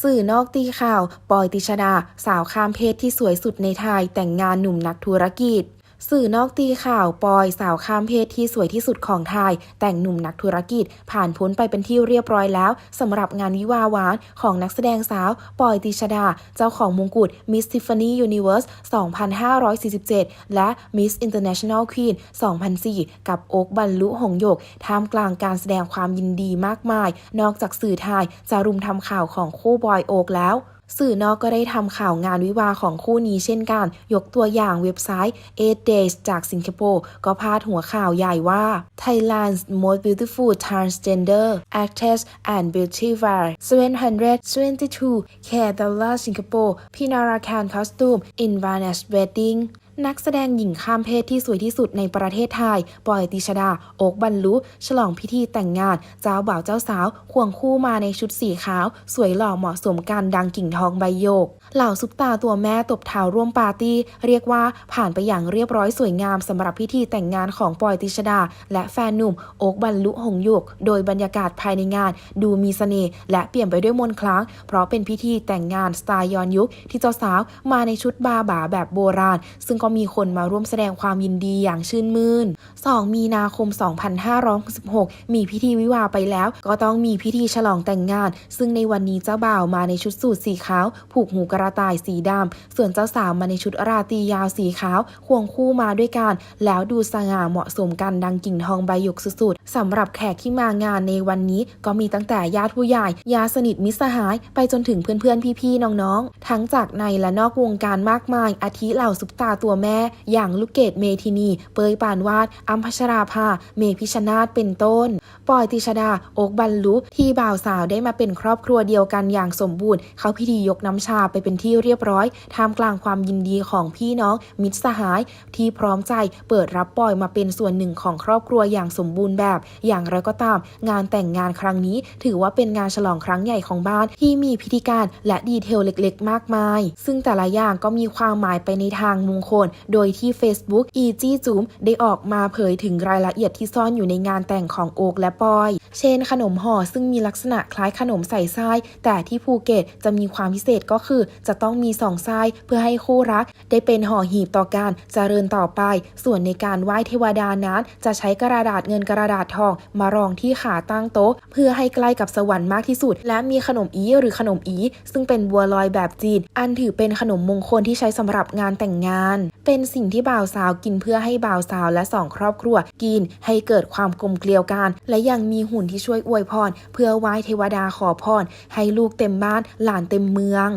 สื่อนอกตีข่าว ปอยติชดา สาวข้ามเพศที่สวยสุดในไทย แต่งงานหนุ่มนักธุรกิจ สื่อนอกตีข่าวปอยสาวข้ามเพศที่สวยที่สุดของไทย แต่งหนุ่มนักธุรกิจ ผ่านพ้นไปเป็นที่เรียบร้อยแล้วสำหรับงานวิวาหวานของนักแสดงสาว ปอยติชดา เจ้าของมงกุฎ Miss Tiffany Universe 2547 และ Miss International Queen 2004 กับโอ๊กบรรลุหงส์หยก ท่ามกลางการแสดงความยินดีมากมาย นอกจากสื่อไทยจะรุมทำข่าวของคู่บอยโอ๊กแล้ว สื่อนอกก็ได้ทำข่าวงานวิวาของคู่นี้เช่นกัน ยกตัวอย่างเว็บไซต์ 8 Days จากสิงคโปร์ก็พาดหัวข่าวใหญ่ว่า Thailand's most beautiful transgender actress and beauty viewer 722 K dollar Singapore Pinarakan costume in Vanessa wedding นักแสดงหญิงข้ามเพศที่สวยที่สุดในประเทศไทย ปอยติชดา โอกบรรลุ ฉลองพิธีแต่งงาน เจ้าบ่าวเจ้าสาว ควงคู่มาในชุดสีขาว สวยหล่อเหมาะสมกันดังกิ่งทองใบโยก เหล่าซุปตาตัวแม่ตบเท้าร่วมปาร์ตี้ เรียกว่าผ่านไปอย่างเรียบร้อยสวยงามสำหรับพิธีแต่งงานของปอยติชดา และแฟนหนุ่ม โอกบรรลุหงส์หยกโดยบรรยากาศภายในงาน ดูมีเสน่ห์และเปลี่ยนไปด้วยมนต์คล้างเพราะเป็นพิธีแต่งงานสไตล์ย้อนยุคที่เจ้าสาวมาในชุดบาบาแบบโบราณ ซึ่งก็็มีคนมาร่วมแสดงความยินดีอย่างชื่นมื่น 2 มีนาคม 2566 มีพิธีวิวาห์ไปแล้ว ก็ต้องมีพิธีฉลองแต่งงาน ซึ่งในวันนี้เจ้าบ่าวมาในชุดสูทสีขาว ผูกหูกระต่ายสีดำ ส่วนเจ้าสาวมาในชุดราตรียาวสีขาว ควงคู่มาด้วยกัน แล้วดูสง่าเหมาะสมกันดังกิ่งทองใบหยกสุดๆสำหรับแขกที่มางานในวันนี้ ก็มีตั้งแต่ญาติผู้ใหญ่ ญาติสนิทมิตรสหาย ไปจนถึงเพื่อนๆ พี่ๆ น้องๆ ทั้งจากในและนอกวงการมากมาย อาทิเหล่าซุปตาตัวแม่ อย่างลูกเกดเมทินี เปยปานวาด อัมพชราภา เมพิชนาธเป็นต้น ปอยติชดา โอกบรรลุ ที่บ่าวสาวได้มาเป็นครอบครัวเดียวกันอย่างสมบูรณ์ เขาพิธียกน้ำชาไปเป็นที่เรียบร้อย ท่ามกลางความยินดีของพี่น้อง มิตรสหาย ที่พร้อมใจเปิดรับปอยมาเป็นส่วนหนึ่งของครอบครัวอย่างสมบูรณ์แบบ อย่างไรก็ตาม งานแต่งงานครั้งนี้ ถือว่าเป็นงานฉลองครั้งใหญ่ของบ้านที่มีพิธีการและดีเทลเล็ก ๆ มากมาย ซึ่งแต่ละอย่างก็มีความหมายไปในทางมงคลโดยที่ Facebook อีจี้จูมได้ออกมาเผยถึงรายละเอียดที่ซ่อนอยู่ในงานแต่งของโอกและปอย เช่น ขนมห่อซึ่งมีลักษณะคล้ายขนมใส่ไส้แต่ที่ภูเก็ตจะมีความพิเศษก็คือ จะต้องมีสองไส้เพื่อให้คู่รัก ได้เป็นห่อหีบต่อการเจริญต่อไป ส่วนในการไหว้เทวดานั้น จะใช้กระดาษเงินกระดาษทอง มารองที่ขาตั้งโต๊ะ เพื่อให้ใกล้กับสวรรค์มากที่สุด และมีขนมอีหรือขนมอี ซึ่งเป็นบัวลอยแบบจีน อันถือเป็นขนมมงคลที่ใช้สำหรับงานแต่งงาน เป็นสิ่งที่บ่าวสาวกินเพื่อให้บ่าวสาวและสองครอบครัวกินให้เกิดความกลมเกลียวกัน และยังมีหุ่นที่ช่วยอวยพร เพื่อไหว้เทวดาขอพร ให้ลูกเต็มบ้านหลานเต็มเมือง